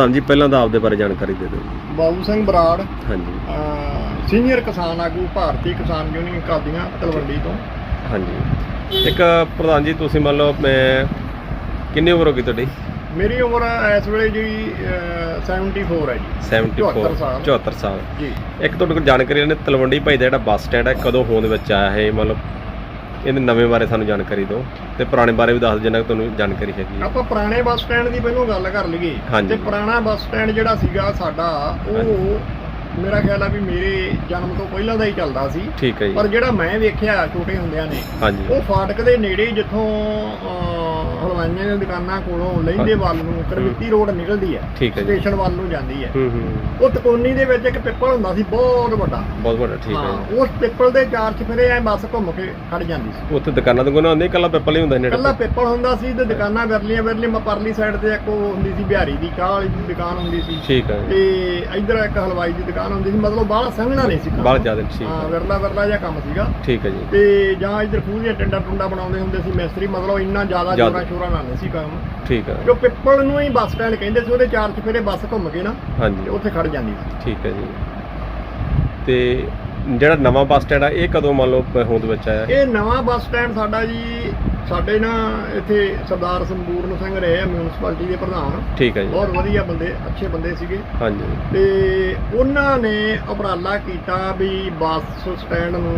ਪ੍ਰਧਾਨ ਜੀ ਪਹਿਲਾਂ ਤਾਂ ਆਪਦੇ ਬਾਰੇ ਜਾਣਕਾਰੀ ਦੇ ਦਿਓ। ਬਾਬੂ ਸਿੰਘ ਬਰਾੜ ਹਾਂਜੀ। ਸੀਨੀਅਰ ਕਿਸਾਨ ਆਗੂ ਭਾਰਤੀ ਕਿਸਾਨ ਯੂਨੀਅਨ ਕਾਦੀਆਂ ਤਲਵੰਡੀ ਤੋਂ। ਹਾਂਜੀ। ਇੱਕ ਪ੍ਰਧਾਨ ਜੀ ਤੁਸੀਂ ਮੰਨ ਲਓ ਮੈਂ ਕਿੰਨੀ ਉਮਰ ਹੋ ਗਈ ਤੁਹਾਡੀ? ਮੇਰੀ ਉਮਰ ਇਸ ਵੇਲੇ ਜੀ ਅਹ 74 ਹੈ ਜੀ। 74 74 ਸਾਲ। 74 ਸਾਲ। ਜੀ। ਇੱਕ ਤੁਹਾਡੇ ਕੋਲ ਜਾਣਕਾਰੀ ਨੇ ਤਲਵੰਡੀ ਭਾਈ ਦਾ ਜਿਹੜਾ ਬੱਸ ਸਟੈਂਡ ਹੈ ਕਦੋਂ ਹੋਂਦ ਵਿੱਚ ਆਇਆ ਹੈ? ਮਤਲਬ ਇਹਦੇ ਨਵੇਂ ਬਾਰੇ ਸਾਨੂੰ ਜਾਣਕਾਰੀ ਦਿਓ ਤੇ ਪੁਰਾਣੇ ਬਾਰੇ ਵੀ ਦੱਸ ਜਿੰਨਾ ਕੁ ਤੁਹਾਨੂੰ ਜਾਣਕਾਰੀ ਹੈਗੀ ਹੈ। ਆਪਾਂ ਪੁਰਾਣੇ ਬੱਸ ਸਟੈਂਡ ਦੀ ਪਹਿਲਾਂ ਗੱਲ ਕਰ ਲਈਏ ਹਾਂਜੀ। ਤੇ ਪੁਰਾਣਾ ਬੱਸ ਸਟੈਂਡ ਜਿਹੜਾ ਸੀਗਾ ਸਾਡਾ ਉਹ ਮੇਰਾ ਖਿਆਲ ਆ ਵੀ ਮੇਰੇ ਜਨਮ ਤੋਂ ਪਹਿਲਾਂ ਦਾ ਹੀ ਚੱਲਦਾ ਸੀ। ਠੀਕ ਹੈ ਜੀ। ਪਰ ਜਿਹੜਾ ਮੈਂ ਵੇਖਿਆ ਛੋਟੇ ਹੁੰਦਿਆਂ ਨੇ ਹਾਂਜੀ। ਉਹ ਫਾਟਕ ਦੇ ਨੇੜੇ ਜਿੱਥੋਂ ਅਹ, ਹਲਵਾਈਆਂ ਦੀਆਂ ਦੁਕਾਨਾਂ ਕੋਲੋਂ ਲਹਿੰਦੇ ਵੱਲ ਨੂੰ ਕਰਵਿੱਤੀ ਰੋਡ ਨਿਕਲਦੀ ਹੈ ਠੀਕ ਹੈ ਜੀ। ਸਟੇਸ਼ਨ ਵੱਲ ਨੂੰ ਜਾਂਦੀ ਹੈ। ਹੂੰ ਹੂੰ ਉਹ ਤਕੋਨੀ ਦੇ ਵਿੱਚ ਇੱਕ ਪਿੱਪਲ ਹੁੰਦਾ ਸੀ ਬਹੁਤ ਵੱਡਾ। ਬਹੁਤ ਵੱਡਾ ਠੀਕ ਹੈ ਹਾਂ ਉਸ ਪਿੱਪਲ ਦੇ ਚਾਰ ਚਫੇਰੇ ਐ ਬੱਸ ਘੁੰਮ ਕੇ ਖੜ ਜਾਂਦੀ ਸੀ। ਉੱਥੇ ਦੁਕਾਨਾਂ ਤੋਂ ਹੁੰਦੇ ਕੱਲਾ ਪਿੱਪਲ ਹੀ ਹੁੰਦਾ ਸੀ ਨੇੜੇ ਕੱਲਾ ਪਿੱਪਲ ਹੁੰਦਾ ਸੀ ਤੇ ਦੁਕਾਨਾਂ ਵਿਰਲੀਆਂ ਵਿਰਲੀਆਂ ਮੈਂ ਪਰਲੀ ਸਾਈਡ ਤੇ ਇੱਕ ਉਹ ਹੁੰਦੀ ਸੀ ਬਿਹਾਰੀ ਦੀ ਚਾਹ ਵਾਲੀ ਦੀ ਦੁਕਾਨ ਹੁੰਦੀ ਸੀ। ਠੀਕ ਹੈ। ਤੇ ਇੱਧਰ ਇੱਕ ਹਲਵਾਈ ਦੀ ਦੁਕਾਨ ਹੁੰਦੀ ਸੀ ਮਤਲਬ ਬਾਹਲਾ ਸੰਘਣਾ ਨਹੀਂ ਸੀ। ਕੰਮ। ਬਾਹਲਾ ਜ਼ਿਆਦਾ ਠੀਕ ਹਾਂ। ਹੈ ਵਿਰਲਾ ਵਿਰਲਾ ਜਿਹਾ ਕੰਮ ਸੀਗਾ। ਠੀਕ ਹੈ ਜੀ। ਤੇ ਜਾਂ ਇੱਧਰ ਖੂਹ ਦੀਆਂ ਟੰਡਾ ਟੁੰਡਾ ਬਣਾਉਂਦੇ ਹੁੰਦੇ ਸੀ ਮਿਸਤਰੀ ਮਤਲਬ ਇੰਨਾ ਜ਼ਿਆਦਾ ਜ਼ਿਆਦਾ। ਜੋਰਾਂ ਨਾਲ ਨਹੀਂ ਸੀ ਕੰਮ। ਠੀਕ ਹੈ ਜੋ ਪਿੱਪਲ ਨੂੰ ਹੀ ਬੱਸ ਸਟੈਂਡ ਕਹਿੰਦੇ ਸੀ ਉਹਦੇ ਚਾਰ ਚਫੇਰੇ ਬੱਸ ਘੁੰਮ ਕੇ ਨਾ ਤੇ ਹਾਂਜੀ ਉੱਥੇ ਖੜ ਜਾਂਦੀ ਸੀ। ਠੀਕ ਹੈ ਜੀ। ਤੇ ਜਿਹੜਾ ਨਵਾਂ ਬੱਸ ਸਟੈਂਡ ਆ ਇਹ ਕਦੋਂ ਮੰਨ ਲਓ ਹੋਂਦ ਵਿੱਚ ਆਇਆ? ਇਹ ਨਵਾਂ ਬੱਸ ਸਟੈਂਡ ਸਾਡਾ ਜੀ ਸਾਡੇ ਨਾ ਇੱਥੇ ਸਰਦਾਰ ਸੰਪੂਰਨ ਸਿੰਘ ਰਹੇ ਆ ਮਿਊਨਿਸਪੈਲਿਟੀ ਦੇ ਪ੍ਰਧਾਨ। ਠੀਕ ਹੈ ਜੀ। ਬਹੁਤ ਵਧੀਆ ਬੰਦੇ ਅੱਛੇ ਬੰਦੇ ਸੀਗੇ। ਹਾਂਜੀ। ਤੇ ਉਹਨਾਂ ਨੇ ਉਪਰਾਲਾ ਕੀਤਾ ਵੀ ਬੱਸ ਸਟੈਂਡ ਨੂੰ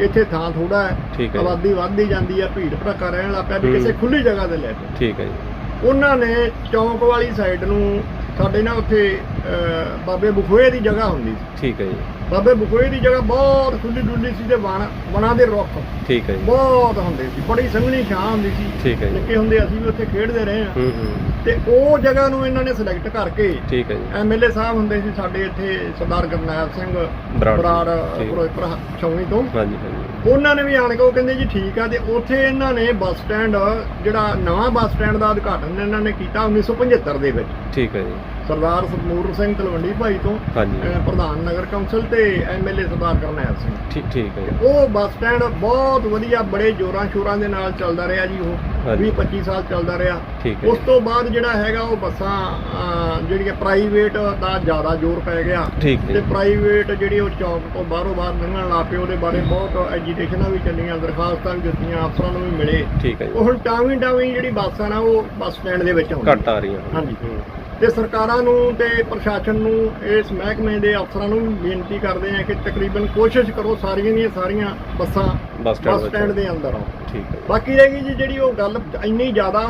ਇੱਥੇ ਥਾਂ ਥੋੜਾ ਹੈ ਠੀਕ ਹੈ ਜੀ। ਆਬਾਦੀ ਵੱਧਦੀ ਜਾਂਦੀ ਹੈ ਭੀੜ ਭੜੱਕਾ ਰਹਿਣ ਲੱਗ ਪਿਆ ਵੀ ਹੂੰ। ਕਿਸੇ ਖੁੱਲੀ ਜਗ੍ਹਾ ਤੇ ਲੈ ਕੇ ਠੀਕ ਹੈ ਜੀ ਉਹਨਾਂ ਨੇ ਚੌਂਕ ਵਾਲੀ ਸਾਈਡ ਨੂੰ ਸਾਡੇ ਨਾ ਉੱਥੇ ਅਹ, ਬਾਬੇ ਬਖੋਏ ਦੀ ਜਗ੍ਹਾ ਹੁੰਦੀ ਸੀ ਠੀਕ ਹੈ ਜੀ ਬਾਬੇ ਬਖੋਏ ਦੀ ਜਗ੍ਹਾ ਬਹੁਤ ਖੁੱਲੀ ਡੁੱਲੀ ਸੀ ਤੇ ਵਣ ਵਣਾਂ ਦੇ ਰੁੱਖ ਠੀਕ ਹੈ ਜੀ। ਬਹੁਤ ਹੁੰਦੇ ਸੀ। ਬੜੀ ਸੰਘਣੀ ਛਾਂ ਹੁੰਦੀ ਸੀ। ਠੀਕ ਹੈ ਜੀ। ਨਿੱਕੇ ਹੁੰਦੇ ਅਸੀਂ ਵੀ ਉੱਥੇ ਖੇਡਦੇ ਰਹੇ ਹਾਂ। ਹੂੰ ਹੂੰ। ਤੇ ਉਹ ਜਗ੍ਹਾ ਨੂੰ ਇਹਨਾਂ ਨੇ ਸਿਲੈਕਟ ਕਰਕੇ ਠੀਕ ਹੈ ਜੀ। ਐਮਐਲਏ ਸਾਹਿਬ ਹੁੰਦੇ ਸੀ ਸਾਡੇ ਇੱਥੇ ਸਰਦਾਰ ਗਰਨੈਲ ਸਿੰਘ ਬਰਾੜ ਬਰਾੜ। ਫਿਰੋਜ਼ਪੁਰ ਛਾਉਣੀ ਤੋਂ। ਹਾਂਜੀ ਹਾਂਜੀ। ਉਹਨਾਂ ਨੇ ਵੀ ਆਣ ਕੇ ਉਹ ਕਹਿੰਦੇ ਜੀ ਠੀਕ ਆ ਤੇ ਉੱਥੇ ਇਹਨਾਂ ਨੇ ਬੱਸ ਸਟੈਂਡ ਜਿਹੜਾ ਨਵਾਂ ਬੱਸ ਸਟੈਂਡ ਦਾ ਉਦਘਾਟਨ ਇਹਨਾਂ ਨੇ ਕੀਤਾ 1975 ਦੇ ਵਿੱਚ। ਠੀਕ ਹੈ ਜੀ। ਸਰਦਾਰ ਸਤਮੂਰ ਸਿੰਘ ਤਲਵੰਡੀ ਭਾਈ ਤੋਂ ਪ੍ਰਧਾਨ ਨਗਰ ਕੌਂਸਲ ਤੇ ਐਮਐਲਏ ਸਰਦਾਰ ਗਰਨੈਲ ਸਿੰਘ। ਠੀਕ ਠੀਕ ਹੈ ਉਹ ਬੱਸ ਸਟੈਂਡ ਬਹੁਤ ਵਧੀਆ ਬੜੇ ਜੋਰਾਂ ਸ਼ੋਰਾਂ ਦੇ ਨਾਲ ਚੱਲਦਾ ਰਿਹਾ ਜੀ ਉਹ। ਹਾਂਜੀ। 20 25 ਸਾਲ ਚੱਲਦਾ ਰਿਹਾ। ਉਸ ਤੋਂ ਬਾਅਦ ਜਿਹੜਾ ਹੈਗਾ ਉਹ ਬੱਸਾਂ ਜਿਹੜੀਆਂ ਪ੍ਰਾਈਵੇਟ ਦਾ ਜ਼ਿਆਦਾ ਜ਼ੋਰ ਪੈ ਗਿਆ। ਤੇ। ਪ੍ਰਾਈਵੇਟ ਜਿਹੜੀ ਉਹ ਚੌਂਕ ਤੋਂ ਬਾਹਰੋਂ ਬਾਹਰ ਲੰਘਣ ਲੱਗ ਪਏ ਉਹਦੇ ਬਾਰੇ ਬਹੁਤ ਐਜੀਟੇਸ਼ਨਾਂ ਵੀ ਚੱਲੀਆਂ ਦਰਖਾਸਤਾਂ ਵੀ ਦਿੱਤੀਆਂ ਅਫਸਰਾਂ ਨੂੰ ਵੀ ਮਿਲੇ। ਠੀਕ ਹੈ ਉਹ ਹੁਣ ਟਾਵੀਂ ਟਾਵੀਂ ਜਿਹੜੀ ਬੱਸ ਨਾ ਉਹ ਬੱਸ ਸਟੈਂਡ ਦੇ ਵਿੱਚ ਆਉਂਦੀ ਘੱਟ ਆ ਰਹੀਆਂ ਹਾਂਜੀ। ਤੇ ਸਰਕਾਰਾਂ ਨੂੰ ਤੇ ਪ੍ਰਸ਼ਾਸਨ ਨੂੰ ਇਸ ਮਹਿਕਮੇ ਦੇ ਅਫਸਰਾਂ ਨੂੰ ਵੀ ਬੇਨਤੀ ਕਰਦੇ ਆ ਕਿ ਤਕਰੀਬਨ ਕੋਸ਼ਿਸ਼ ਕਰੋ ਸਾਰੀਆਂ ਦੀਆਂ ਸਾਰੀਆਂ ਬੱਸਾਂ ਬੱਸ ਸਟੈਂਡ ਦੇ ਅੰਦਰ ਆਉਣ। ਠੀਕ ਹੈ। ਬਾਕੀ ਰਹੀ ਜੀ ਜਿਹੜੀ ਉਹ ਗੱਲ ਇੰਨੀ ਜ਼ਿਆਦਾ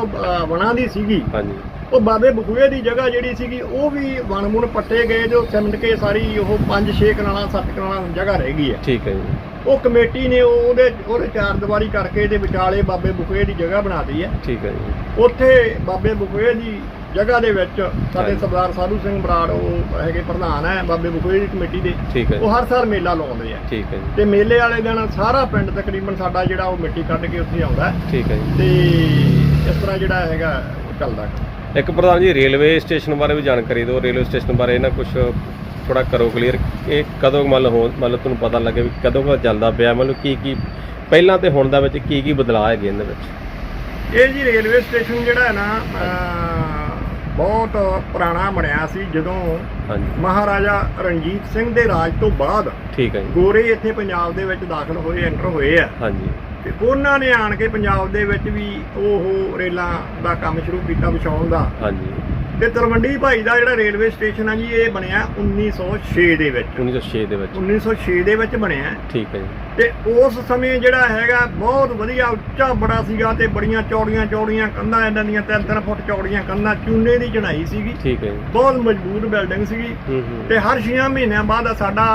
ਵਣਾਂ ਦੀ ਸੀਗੀ। ਹਾਂਜੀ। ਉਹ ਬਾਬੇ ਬਖੂਏ ਦੀ ਜਗ੍ਹਾ ਜਿਹੜੀ ਸੀਗੀ ਉਹ ਵੀ ਵਣ ਮੁਣ ਪੱਟੇ ਗਏ ਜੋ ਸਿਮਟ ਕੇ ਸਾਰੀ ਉਹ 5-6 ਕਨਾਲਾਂ 7 ਕਨਾਲਾਂ ਜਗ੍ਹਾ ਰਹਿ ਗਈ ਹੈ। ਠੀਕ ਹੈ ਜੀ। ਉਹ ਕਮੇਟੀ ਨੇ ਉਹ- ਉਹਦੇ ਉਹਦੇ ਚਾਰ ਦੀਵਾਰੀ ਕਰਕੇ ਇਹਦੇ ਵਿਚਾਲੇ ਬਾਬੇ ਬਖੂਏ ਦੀ ਜਗ੍ਹਾ ਬਣਾਤੀ ਹੈ। ਠੀਕ ਹੈ ਜੀ। ਉੱਥੇ ਬਾਬੇ ਬਖੂਏ ਦੀ ਜਗ੍ਹਾ ਦੇ ਵਿੱਚ ਸਾਡੇ। ਸਰਦਾਰ ਸਾਧੂ ਸਿੰਘ ਬਰਾੜ ਉਹ ਹੈਗੇ ਪ੍ਰਧਾਨ ਹੈ ਬਾਬੇ ਬਖੂਏ ਦੀ ਕਮੇਟੀ ਦੇ। ਠੀਕ ਹੈ ਉਹ ਹਰ ਸਾਲ ਮੇਲਾ ਲਾਉਂਦੇ ਆ। ਠੀਕ ਹੈ ਜੀ। ਤੇ ਮੇਲੇ ਵਾਲੇ ਦਿਨ ਸਾਰਾ ਪਿੰਡ ਤਕਰੀਬਨ ਸਾਡਾ ਜਿਹੜਾ ਉਹ ਮਿੱਟੀ ਕੱਢ ਕੇ ਉੱਥੇ ਆਉਂਦਾ ਠੀਕ ਹੈ ਜੀ। ਤੇ ਇਸ ਤਰ੍ਹਾਂ ਜਿਹੜਾ ਹੈਗਾ ਚੱਲਦਾ ਇੱਕ ਪ੍ਰਧਾਨ ਜੀ ਰੇਲਵੇ ਸਟੇਸ਼ਨ ਬਾਰੇ ਵੀ ਜਾਣਕਾਰੀ ਦਿਓ। ਰੇਲਵੇ ਸਟੇਸ਼ਨ ਬਾਰੇ ਨਾ ਕੁਝ ਥੋੜਾ ਕਰੋ ਕਲੀਅਰ। ਇਹ ਕਦੋਂ ਮੰਨ ਲਓ ਲਓ ਤੁਹਾਨੂੰ ਪਤਾ ਲੱਗੇ ਵੀ ਕਦੋਂ ਕਦੋਂ ਚੱਲਦਾ ਪਿਆ ਮਤਲਬ ਕੀ ਕੀ ਪਹਿਲਾਂ ਤੇ ਹੁਣ ਦਾ ਵਿੱਚ ਕੀ ਕੀ ਬਦਲਾਅ ਹੈਗੇ ਇਹਨਾਂ ਵਿੱਚ? ਇਹ ਜੀ ਰੇਲਵੇ ਸਟੇਸ਼ਨ ਜਿਹੜਾ ਹੈ ਨਾ ਬਹੁਤ ਪੁਰਾਣਾ ਬਣਿਆ ਸੀ ਜਦੋਂ ਹਾਂਜੀ। ਮਹਾਰਾਜਾ ਰਣਜੀਤ ਸਿੰਘ ਦੇ ਰਾਜ ਤੋਂ ਬਾਅਦ ਠੀਕ ਹੈ ਗੋਰੇ ਇੱਥੇ ਪੰਜਾਬ ਦੇ ਵਿੱਚ ਦਾਖਲ ਹੋਏ ਐਂਟਰ ਹੋਏ ਆ। ਹਾਂਜੀ। ਤੇ ਉਹਨਾਂ ਨੇ ਆਣ ਕੇ ਪੰਜਾਬ ਦੇ ਵਿੱਚ ਵੀ ਉਹ ਰੇਲਾਂ ਦਾ ਕੰਮ ਸ਼ੁਰੂ ਕੀਤਾ ਵਿਛਾਉਣ ਦਾ। ਹਾਂਜੀ। ਤੇ ਤਲਵੰਡੀ ਭਾਈ ਦਾ ਜਿਹੜਾ ਰੇਲਵੇ ਸਟੇਸ਼ਨ ਆ ਜੀ ਇਹ ਬਣਿਆ 1906 ਦੇ ਵਿੱਚ। 1906 ਦੇ ਵਿੱਚ। 1906 ਦੇ ਵਿੱਚ ਬਣਿਆ। ਠੀਕ ਹੈ ਜੀ। ਤੇ ਉਸ ਸਮੇਂ ਜਿਹੜਾ ਹੈਗਾ ਬਹੁਤ ਵਧੀਆ ਉੱਚਾ ਬੜਾ ਸੀਗਾ ਤੇ ਬੜੀਆਂ ਚੌੜੀਆਂ ਚੌੜੀਆਂ ਕੰਧਾਂ ਇਹਨਾਂ ਦੀਆਂ 3-3 ਫੁੱਟ ਚੌੜੀਆਂ ਕੰਧਾਂ ਚੂਨੇ ਦੀ ਚੜਾਈ ਸੀਗੀ। ਠੀਕ ਹੈ ਜੀ। ਬਹੁਤ ਮਜ਼ਬੂਤ ਬਿਲਡਿੰਗ ਸੀਗੀ। ਤੇ ਹਰ 6 ਮਹੀਨਿਆਂ ਬਾਅਦ ਸਾਡਾ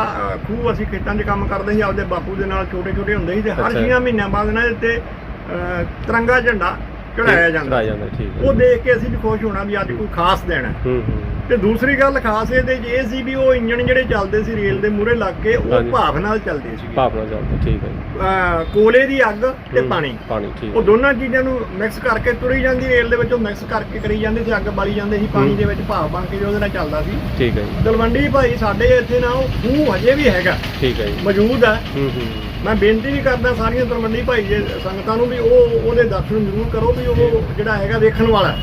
ਖੂਹ ਅਸੀਂ ਖੇਤਾਂ 'ਚ ਕੰਮ ਕਰਦੇ ਸੀ ਆਪਦੇ ਬਾਪੂ ਦੇ ਨਾਲ ਛੋਟੇ ਛੋਟੇ ਹੁੰਦੇ ਸੀ ਤੇ ਹਰ ਅੱਛਾ। 6 ਮਹੀਨਿਆਂ ਬਾਅਦ ਇਹਨਾਂ ਦੇ ਉੱਤੇ ਤਿਰੰਗਾ ਝੰਡਾ ਚੜਾਇਆ ਜਾਂਦਾ। ਚੜਾਇਆ ਜਾਂਦਾ ਠੀਕ ਹੈ। ਉਹ ਦੇਖ ਕੇ ਅਸੀਂ ਵੀ ਖੁਸ਼ ਹੋਣਾ ਵੀ ਅੱਜ ਕੋਈ ਖਾਸ ਦਿਨ ਹੈ। ਹੂੰ ਹੂੰ। ਤੇ ਦੂਸਰੀ ਗੱਲ ਖਾਸ ਇਹਦੇ 'ਚ ਇਹ ਸੀ ਵੀ ਉਹ ਇੰਜਣ ਜਿਹੜੇ ਚੱਲਦੇ ਸੀ ਰੇਲ ਦੇ ਮੂਹਰੇ ਲੱਗ ਕੇ ਉਹ ਹਾਂਜੀ। ਨਾਲ ਚੱਲਦੇ ਸੀ ਭਾਵਨਾ ਚੱਲਦਾ ਠੀਕ ਹੈ ਜੀ। ਕੋਲੇ ਦੀ ਅੱਗ ਤੇ ਹੂੰ, ਪਾਣੀ। ਪਾਣੀ ਠੀਕ ਉਹ ਹੈ ਦੋਨਾਂ ਚੀਜ਼ਾਂ ਨੂੰ ਮਿਕਸ ਕਰਕੇ ਤੁਰੀ ਜਾਂਦੀ ਰੇਲ ਦੇ ਵਿੱਚ ਉਹ ਮਿਕਸ ਕਰਕੇ ਕਰੀ ਜਾਂਦੇ ਸੀ ਅੱਗ ਬਾਲੀ ਜਾਂਦੇ ਸੀ ਪਾਣੀ ਹੂੰ। ਦੇ ਵਿੱਚ ਭਾਵ ਬਣ ਕੇ ਜੋ ਉਹਦੇ ਨਾਲ ਚੱਲਦਾ ਸੀ। ਠੀਕ ਹੈ ਜੀ। ਦਲਵੰਡੀ ਭਾਈ ਸਾਡੇ ਇੱਥੇ ਨਾ ਉਹ ਖੂਹ ਹਜੇ ਵੀ ਹੈਗਾ। ਠੀਕ ਹੈ ਜੀ। ਮੌਜੂਦ ਹੈ। ਹੂੰ ਹੂੰ। ਮੈਂ ਬੇਨਤੀ ਵੀ ਕਰਦਾ ਸਾਰੀਆਂ ਤਲਵੰਡੀ ਭਾਈ ਜੇ ਸੰਗਤਾਂ ਨੂੰ ਵੀ ਉਹ ਉਹਦੇ ਦਰਸ਼ਨ ਜ਼ਰੂਰ ਕਰੋ ਵੀ ਉਹ ਜਿਹੜਾ ਹੈਗਾ ਵੇਖਣ ਵਾਲਾ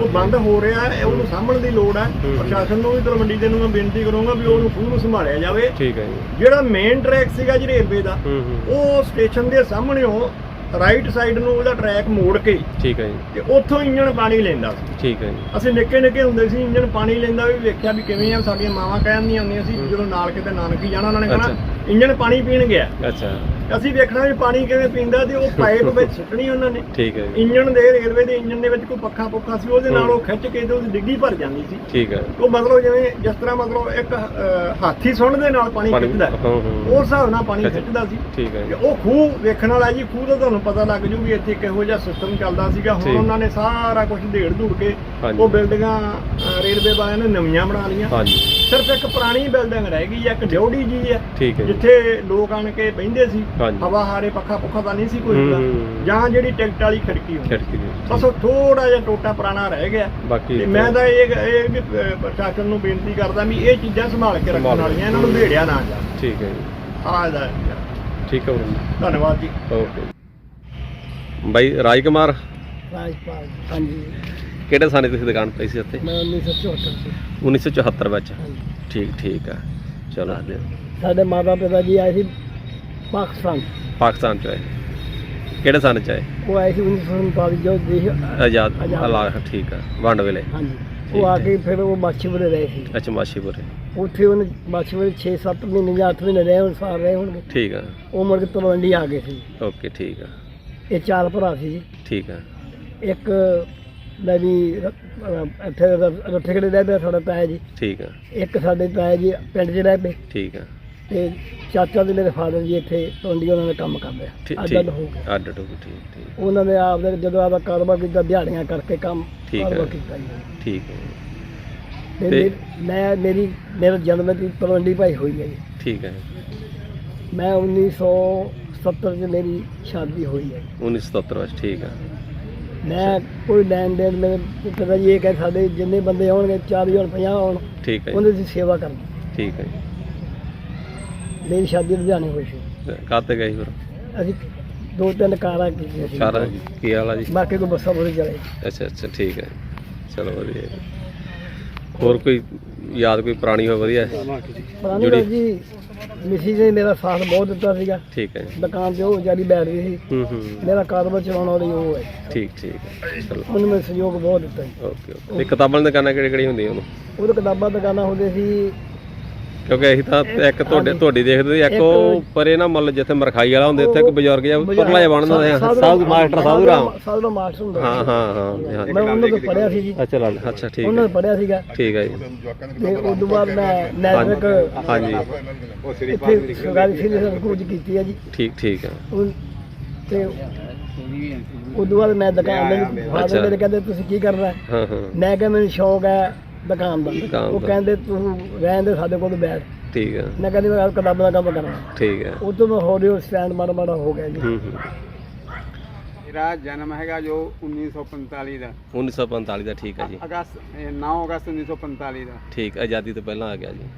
ਉਹ ਬੰਦ ਹੋ ਰਿਹਾ ਹੈ ਉਹਨੂੰ ਸਾਂਭਣ ਦੀ ਲੋੜ ਹੈ। ਪ੍ਰਸ਼ਾਸਨ ਨੂੰ ਵੀ ਤਲਵੰਡੀ ਦੇ ਨੂੰ ਮੈਂ ਬੇਨਤੀ ਕਰੂੰਗਾ ਵੀ ਉਹਨੂੰ ਪੂਰਨ ਸੰਭਾਲਿਆ ਜਾਵੇ। ਠੀਕ ਹੈ ਜੀ। ਜਿਹੜਾ ਮੇਨ ਟਰੈਕ ਸੀਗਾ ਜੀ ਰੇਲਵੇ ਦਾ ਉਹ ਸਟੇਸ਼ਨ ਦੇ ਸਾਹਮਣੇੋਂ ਰਾਈਟ ਸਾਈਡ ਨੂੰ ਉਹਦਾ ਟਰੈਕ ਮੋੜ ਕੇ ਠੀਕ ਹੈ ਜੀ। ਤੇ ਉੱਥੋਂ ਇੰਜਣ ਪਾਣੀ ਲੈਂਦਾ ਸੀ। ਠੀਕ ਹੈ ਜੀ। ਅਸੀਂ ਨਿੱਕੇ ਨਿੱਕੇ ਹੁੰਦੇ ਸੀ ਇੰਜਣ ਪਾਣੀ ਲੈਂਦਾ ਵੀ ਵੇਖਿਆ ਵੀ ਕਿਵੇਂ ਆ ਸਾਡੀਆਂ ਮਾਵਾਂ ਕਹਿੰਦੀਆਂ ਹੁੰਦੀਆਂ ਸੀ। ਜਦੋਂ ਨਾਲ ਕਿਤੇ ਨਾਨਕੀ ਜਾਣਾ ਉਹਨਾਂ ਨੇ ਕਹਿਣਾ। ਇੰਜਣ ਪਾਣੀ ਪੀਣ ਗਿਆ। ਅੱਛਾ। ਅਸੀਂ ਵੇਖਣਾ ਵੀ ਪਾਣੀ ਕਿਵੇਂ ਪੀਂਦਾ ਤੇ ਉਹ ਪਾਈਪ ਵਿੱਚ ਸੁੱਟਣੀ ਉਹਨਾਂ ਨੇ। ਠੀਕ ਹੈ ਜੀ। ਇੰਜਣ ਦੇ ਰੇਲਵੇ ਦੇ ਇੰਜਣ ਦੇ ਵਿੱਚ ਕੋਈ ਪੱਖਾ ਪੁੱਖਾ ਸੀ ਉਹਦੇ ਨਾਲ ਉਹ ਖਿੱਚ ਕੇ ਤੇ ਉਹਦੀ ਡਿੱਗੀ ਭਰ ਜਾਂਦੀ ਸੀ। ਠੀਕ ਹੈ। ਉਹ ਮਤਲਬ ਜਿਵੇਂ ਜਿਸ ਤਰ੍ਹਾਂ ਮਤਲਬ ਇੱਕ ਅਹ, ਹਾਥੀ ਸੁੰਡ ਦੇ ਨਾਲ ਪਾਣੀ ਪਾਣੀ ਖਿੱਚਦਾ। ਹਾਂ ਹਾਂ ਉਸ ਹਿਸਾਬ ਨਾਲ ਪਾਣੀ ਖਿੱਚ- ਖਿੱਚਦਾ ਸੀ। ਠੀਕ ਹੈ ਜੀ। ਉਹ ਖੂਹ ਵੇਖਣ ਵਾਲਾ ਜੀ ਖੂਹ ਦਾ ਤੁਹਾਨੂੰ ਪਤਾ ਲੱਗ ਜੂ ਵੀ ਇੱਥੇ ਕਿਹੋ ਜਿਹਾ ਸਿਸਟਮ ਚੱਲਦਾ ਸੀਗਾ। ਹੁਣ ਠੀਕ। ਉਹਨਾਂ ਨੇ ਸਾਰਾ ਕੁਝ ਢੇੜ ਧੂੜ ਕੇ ਹਾਂਜੀ। ਉਹ ਬਿਲਡਿੰਗਾਂ ਅਹ, ਰੇਲਵੇ ਵਾਲਿਆਂ ਨੇ ਨਵੀਆਂ ਬਣਾ ਲਈਆਂ। ਹਾਂਜੀ। ਸਿਰਫ ਇੱਕ ਪੁਰਾਣੀ ਬਿਲਡਿੰਗ ਰਹਿ ਗਈ ਹੈ ਇੱਕ ਡਿਉੜੀ ਜੀ ਹੈ ਠੀਕ ਹੈ ਜੀ। ਜਿੱਥੇ ਲੋਕ ਆਣ ਕੇ ਬਹਿੰਦੇ ਸੀ। ਹਾਂਜੀ। ਹਵਾ ਹਾਰੇ ਪੱਖਾ ਪੁੱਖਾ ਤਾਂ ਨਹੀਂ ਸੀ ਕੋਈ ਹੂੰ, ਹੁੰਦਾ। ਜਾਂ ਜਿਹੜੀ ਟਿਕਟ ਵਾਲੀ ਖਿੜਕੀ ਹੁੰਦੀ। ਖਿੜਕੀ ਦੀ। ਬਸ ਉਹ ਥੋੜਾ ਜਿਹਾ ਟੋਟਾ ਪੁਰਾਣਾ ਰਹਿ ਗਿਆ। ਬਾਕੀ ਤੇ ਮੈਂ ਤਾਂ ਇਹ ਇਹ ਵੀ, ਅਹ, ਪ੍ਰਸ਼ਾਸਨ ਨੂੰ ਬੇਨਤੀ ਕਰਦਾ ਵੀ ਇਹ ਚੀਜ਼ਾਂ ਸੰਭਾਲ ਕੇ ਰੱਖਣ ਸੰਭਾਲ। ਵਾਲੀਆਂ ਇਹਨਾਂ ਨੂੰ ਭੇੜਿਆ ਨਾ ਜਾ ਠੀਕ ਹੈ ਜੀ। ਆਹ ਦਾ ਠੀਕ ਹੈ ਬਰੋ ਧੰਨਵਾਦ ਜੀ। ਓਕੇ। ਬਾਈ ਰਾਜ ਕੁਮਾਰ ਰਾਜਪਾਲ ਹਾਂਜੀ। ਕਿਹੜੇ ਸਾਲ 'ਚ ਤੁਸੀਂ ਦੁਕਾਨ ਪਾਈ ਸੀ ਇੱਥੇ ਮੈਂ 1974 ਚ। 1974 ਵਿੱਚ। ਹਾਂਜੀ। ਠੀਕ ਠੀਕ ਆ। ਚਲੋ। ਸਾਡੇ ਮਾਤਾ ਪਿਤਾ ਜੀ ਆਏ ਸੀ। ਪਾਕਿਸਤਾਨ। ਪਾਕਿਸਤਾਨ 'ਚ ਆਏ। ਕਿਹੜੇ ਸਾਲ 'ਚ ਆਏ? ਉਹ ਆਏ ਸੀ 1947 ਜੋ ਦੇਸ਼ ਆਜ਼ਾਦ ਆਜ਼ਾਦ। ਠੀਕ ਆ ਵੰਡ ਵੇਲੇ। ਹਾਂਜੀ। ਠੀਕ ਉਹ ਆ ਹੈ। ਕੇ ਫਿਰ ਉਹ ਮਾਛੀਪੁਰੇ ਰਹੇ ਸੀ। ਅੱਛਾ ਮਾਸ਼ੀਪੁਰੇ ਉੱਥੇ ਉਹਨੇ ਮਾਛੀਪੁਰੇ 6-7 ਮਹੀਨੇ ਜਾਂ 8 ਮਹੀਨੇ ਰਹੇ ਹੁਣ ਸਾਰ ਰਹੇ ਹੋਣਗੇ। ਠੀਕ ਆ। ਉਹ ਮੁੜ ਕੇ ਤਲਵੰਡੀ ਆ ਗਏ ਸੀ। ਓਕੇ ਠੀਕ ਆ। ਇਹ ਚਾਰ ਭਰਾ ਸੀ ਜੀ। ਠੀਕ ਆ। ਇੱਕ ਮੈਂ ਵੀ ਰ- ਅਹ ਇੱਥੇ ਰੱਠੇਗੜੇ ਰਹਿ ਪਿਆ ਸਾਡਾ ਤਾਇਆ ਜੀ। ਠੀਕ ਆ। ਇੱਕ ਸਾਡੇ ਤਾਇਆ ਜੀ ਪਿੰਡ 'ਚ ਰਹਿ ਪਏ। ਠੀਕ ਆ। ਤੇ ਚਾਚਾ ਦੇ ਮੇਰੇ ਫਾਦਰ ਜੀ ਇੱਥੇ ਤਲਵੰਡੀ ਉਹਨਾਂ ਨੇ ਕੰਮ ਕਰਦੇ ਆ ਠੀਕ ਅੱਡ ਹੋ ਠੀਕ ਅੱਡ ਹੋ ਠੀਕ ਠੀਕ। ਉਹਨਾਂ ਨੇ ਆਪ ਦੇ ਜਦੋਂ ਆਪਦਾ ਕਾਰੋਬਾਰ ਕੀਤਾ ਦਿਹਾੜੀਆਂ ਕਰਕੇ ਕੰਮ ਠੀਕ ਹੈ। ਕਾਰੋਬਾਰ ਕੀਤਾ ਜੀ। ਠੀਕ ਹੈ। ਤੇ ਮੇ- ਮੇਰੀ ਮੇਰਾ ਜਨਮ ਦੀ ਤਲਵੰਡੀ ਭਾਈ ਹੋਈ ਹੈ ਜੀ। ਠੀਕ ਹੈ। ਮੈਂ 1970 ਚ ਮੇਰੀ ਸ਼ਾਦੀ ਹੋਈ ਹੈ 1977 ਵਿੱਚ ਠੀਕ ਆ ਮੈਂ ਕੋਈ ਲੈਣ ਦੇਣ ਮੇਰੇ ਪਿਤਾ ਜੀ ਇਹ ਕਹੇ ਸਾਡੇ ਜਿੰਨੇ ਬੰਦੇ ਆਉਣਗੇ 40 ਹੋਣ 50 ਹੋਣ ਠੀਕ ਹੈ ਉਹਨਾਂ ਦੀ ਸੇਵਾ ਕਰਨੀ। ਠੀਕ ਹੈ ਮੇਰੀ ਸ਼ਾਦੀ ਲੁਧਿਆਣੇ ਹੋਈ ਸੀ। ਕਾਤੇ ਗਏ ਫਿਰ? ਅਸੀਂ ਦੋ ਤਿੰਨ ਕਾਰਾਂ ਕੀਤੀਆਂ ਸੀ। ਸਾਰਾ ਕੀ ਹਾਲ ਆ ਜੀ? ਬਾਕੀ ਕੋਈ ਬੱਸਾਂ ਬੋਲੇ ਚਲੇ। ਅੱਛਾ ਅੱਛਾ ਠੀਕ ਹੈ। ਚਲੋ ਵਧੀਆ ਜੀ। ਹੋਰ ਕੋਈ ਯਾਦ ਕੋਈ ਪੁਰਾਣੀ ਹੋਵੇ ਵਧੀਆ? ਪੁਰਾਣੀ ਗੱਲ ਜੀ ਮਿਸੀ ਨੇ ਮੇਰਾ ਸਾਥ ਬਹੁਤ ਦਿੱਤਾ ਸੀਗਾ। ਠੀਕ ਹੈ ਜੀ। ਦੁਕਾਨ ਤੇ ਉਹ ਵਿਚਾਰੀ ਬੈਠਦੀ ਸੀ। ਹੂੰ ਹੂੰ ਮੇਰਾ ਕਾਰੋਬਾਰ ਚਲਾਉਣ ਵਾਲੀ ਉਹ ਹੈ। ਠੀਕ ਠੀਕ ਹੈ। ਚਲੋ। ਉਹਨੇ ਮੈਨੂੰ ਸਹਿਯੋਗ ਬਹੁਤ ਦਿੱਤਾ ਜੀ। Okay okay. ਤੇ ਕਿਤਾਬਾਂ ਦੀ ਦੁਕਾਨਾਂ ਕਿਹੜੀ ਕਿਹੜੀ ਹੁੰਦੀਆਂ ਉਹਨੂੰ? ਉਹਦੇ ਕਿਤਾਬਾਂ ਦੁਕਾਨਾਂ ਹੁੰਦੇ ਸੀ ਕਿਉਂਕਿ ਅਸੀਂ ਤਾਂ ਇੱਕ ਤੁਹਾਡੇ। ਤੁਹਾਡੀ ਦੇਖਦੇ ਸੀ ਇੱਕ ਉਹ ਪਰੇ ਨਾ ਮਤਲਬ ਜਿੱਥੇ ਮਰਖਾਈ ਵਾਲਾ ਹੁੰਦੇ ਉੱਥੇ ਇੱਕ ਉਹ- ਬਜ਼ੁਰਗ ਜਿਹਾ ਪਰਲਾ ਜਿਹਾ ਬਣਦਾ ਹੁੰਦਾ ਸਾਧੂ ਮਾਸਟਰ ਸਾਧੂ ਰਾਮ। ਸਾਧੂ ਰਾਮ ਮਾਸਟਰ ਹੁੰਦਾ। ਹਾਂ। ਹਾਂ ਹਾਂ ਮੈਂ ਉਹਨਾਂ ਤੋਂ ਪੜਿਆ ਸੀ ਜੀ। ਅੱਛਾ ਲਾਲ ਅੱਛਾ ਠੀਕ ਉਹਨਾਂ ਤੋਂ ਪੜਿਆ ਸੀਗਾ। ਠੀਕ ਹੈ ਜੀ। ਤੇ ਉਸ ਤੋਂ ਬਾਅਦ ਮੈਂ ਨੈਟਵਰਕ ਹਾਂਜੀ। ਇੱਥੇ ਸਰਕਾਰੀ ਸੀਨੀਅਰ ਸਕੂਲ ਚ ਕੀਤੀ ਹੈ ਜੀ। ਠੀਕ ਠੀਕ ਹੈ। ਉਹ- ਤੇ ਤੋਂ ਬਾਅਦ ਮੈਂ ਦੁਕਾਨ ਦੇ। ਫਾਦਰ ਮੇਰੇ ਕਹਿੰਦੇ ਤੁਸੀਂ ਕੀ ਕਰਨਾ? ਹੈ? ਹਾਂ ਹਾਂ। ਮੈਂ ਕਿਹਾ ਮੈਨੂੰ ਸ਼ੌਕ ਹੈ ਦੁਕਾਨ ਦਾ। ਦੁਕਾਨ ਉਹ ਦਾ। ਕਹਿੰਦੇ ਤੂੰ ਰਹਿਣ ਦੇ ਸਾਡੇ ਕੋਲ ਬੈਠ। ਠੀਕ ਹੈ ਮੈਂ ਕਹਿੰਦੀ ਮੈਂ ਕਿਤਾਬਾਂ ਦਾ ਕੰਮ ਕਰਨਾ। ਠੀਕ ਹੈ ਉਹ ਤੋਂ ਮੈਂ ਹੌਲੀ ਹੌਲੀ ਸਟੈਂਡ ਮਾੜਾ ਮਾੜਾ ਹੋ ਗਿਆ ਜੀ। ਹੂੰ ਹੂੰ। ਮੇਰਾ ਜਨਮ ਹੈਗਾ ਜੋ 1945 ਦਾ। 1945 ਦਾ ਠੀਕ ਹੈ ਜੀ। ਅਗਸਤ ਇਹ 9 ਅਗਸਤ 1945 ਦਾ। ਠੀਕ ਆਜ਼ਾਦੀ ਤੋਂ ਪਹਿਲਾਂ ਆ ਗਿਆ ਜੀ।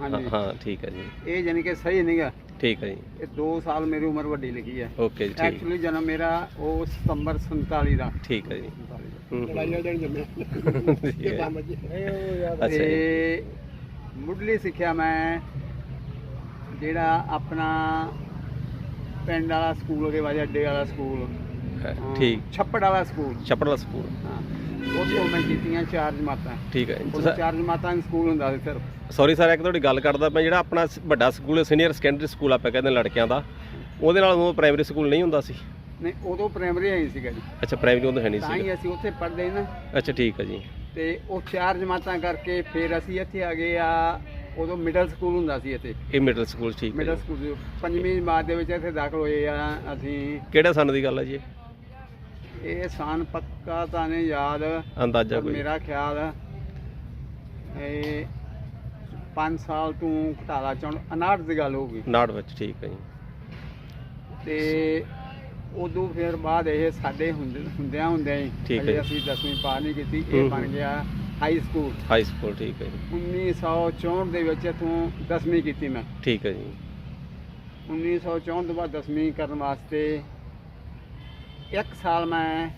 ਹਾਂ ਹਾਂਜੀ। ਹਾਂ ਠੀਕ ਹੈ ਜੀ। ਇਹ ਜਾਨੀ ਕਿ ਸਹੀ ਨਹੀਂਗਾ ਠੀਕ ਹੈ ਜੀ। ਇਹ 2 ਸਾਲ ਮੇਰੀ ਉਮਰ ਵੱਡੀ ਲਿਖੀ ਹੈ ਓਕੇ ਜੀ ਠੀਕ। ਐਕਚੁਅਲੀ ਜਨਮ ਮੇਰਾ ਉਹ ਸਤੰਬਰ 47 ਦਾ। ਠੀਕ ਹੈ ਜੀ। 47 ਦਾ। ਅੱਛਾ ਜੀ। ਤੇ ਮੁੱਢਲੀ ਸਿੱਖਿਆ ਮੈਂ ਜਿਹੜਾ ਆਪਣਾ ਪਿੰਡ ਵਾਲਾ ਸਕੂਲ ਉਹਦੇ ਬਾਅਦ ਅੱਡੇ ਵਾਲਾ ਸਕੂਲ। ਹੈ, ਠੀਕ। ਛੱਪੜ ਵਾਲਾ ਸਕੂਲ। ਛੱਪੜ ਵਾਲਾ ਸਕੂਲ। ਹਾਂ ਉੱਥੋਂ ਮੈਂ ਕੀਤੀਆਂ ਚਾਰ ਜਮਾਤਾਂ। ਠੀਕ ਹੈ। ਉਦੋਂ ਚਾਰ ਜਮਾਤਾਂ ਦਾ ਸਕੂਲ ਹੁੰਦਾ ਸੀ ਸਿਰਫ। ਸੌਰੀ ਸਰ ਇੱਕ ਤੁਹਾਡੀ ਗੱਲ ਕਰਦਾ ਮੈਂ ਜਿਹੜਾ ਆਪਣਾ ਸ- ਵੱਡਾ ਸਕੂਲ ਸੀਨੀਅਰ ਸੈਕੰਡਰੀ ਸਕੂਲ ਆਪਾਂ ਕਹਿੰਦੇ ਹਾਂ ਲੜਕਿਆਂ ਦਾ। ਉਹਦੇ ਨਾਲ ਉਹ ਪ੍ਰਾਇਮਰੀ ਸਕੂਲ ਨਹੀਂ ਹੁੰਦਾ ਸੀ। ਨਹੀਂ ਉਦੋਂ ਪ੍ਰਾਇਮਰੀ ਆਈ ਸੀਗਾ ਜੀ। ਅੱਛਾ ਪ੍ਰਾਇਮਰੀ ਉਦੋਂ ਹੈ ਨਹੀਂ ਤਾਂ ਸੀ ਹੀ ਅਸੀਂ ਉੱਥੇ ਪੜ੍ਹਦੇ ਨਾ। ਅੱਛਾ ਠੀਕ ਹੈ ਜੀ। ਤੇ ਉਹ ਚਾਰ ਜਮਾਤਾਂ ਕਰਕੇ ਫਿਰ ਅਸੀਂ ਇੱਥੇ ਆ ਗਏ ਆ ਉਦੋਂ ਮਿਡਲ ਸਕੂਲ ਹੁੰਦਾ ਸੀ ਇੱਥੇ। ਇਹ ਮਿਡਲ ਸਕੂਲ ਠੀਕ ਹੈ ਮਿਡਲ ਜੀ। ਸਕੂਲ ਦੇ ਪੰਜਵੀਂ ਜਮਾਤ ਦੇ ਵਿੱਚ ਇੱਥੇ ਦਾਖਲ ਹੋਏ ਆ ਅਸੀਂ। ਕਿਹੜੇ ਸਨ ਦੀ ਗੱਲ ਹੈ ਜੀ? ਇਹ? ਇਹ ਸਾਨ ਪੱਕਾ ਤਾਂ ਨਹੀਂ ਯਾਦ ਅੰਦਾਜ਼ਾ ਪਰ ਕੋਈ। ਮੇਰਾ ਖਿਆਲ ਇਹ 5 ਸਾਲ ਤੋਂ ਘਟਾਲਾ ਚੌਂ 59 ਦੀ ਗੱਲ ਹੋਊਗੀ ਨਾੜ ਵਿੱਚ ਠੀਕ ਹੈ ਜੀ। ਤੇ ਉਦੋਂ ਫਿਰ ਬਾਅਦ ਇਹ ਸਾਡੇ ਹੁੰਦੇ ਹੁੰਦਿਆਂ ਹੁੰਦਿਆਂ ਹੀ ਠੀਕ ਹੈ ਹਲੇ ਜੀ। ਅਸੀਂ 10ਵੀਂ ਪਾਰ ਨਹੀਂ ਕੀਤੀ ਹੂੰ, ਇਹ ਬਣ ਹੂੰ। ਗਿਆ ਹਾਈ ਸਕੂਲ ਹਾਈ ਸਕੂਲ ਠੀਕ ਹੈ ਜੀ। 1964 ਦੇ ਵਿੱਚ ਇਥੋਂ 10ਵੀਂ ਕੀਤੀ ਮੈਂ। ਠੀਕ ਹੈ ਜੀ। 1964 ਤੋਂ ਬਾਅਦ 10ਵੀਂ ਕਰਨ ਵਾਸਤੇ ਇੱਕ ਸਾਲ ਮੈਂ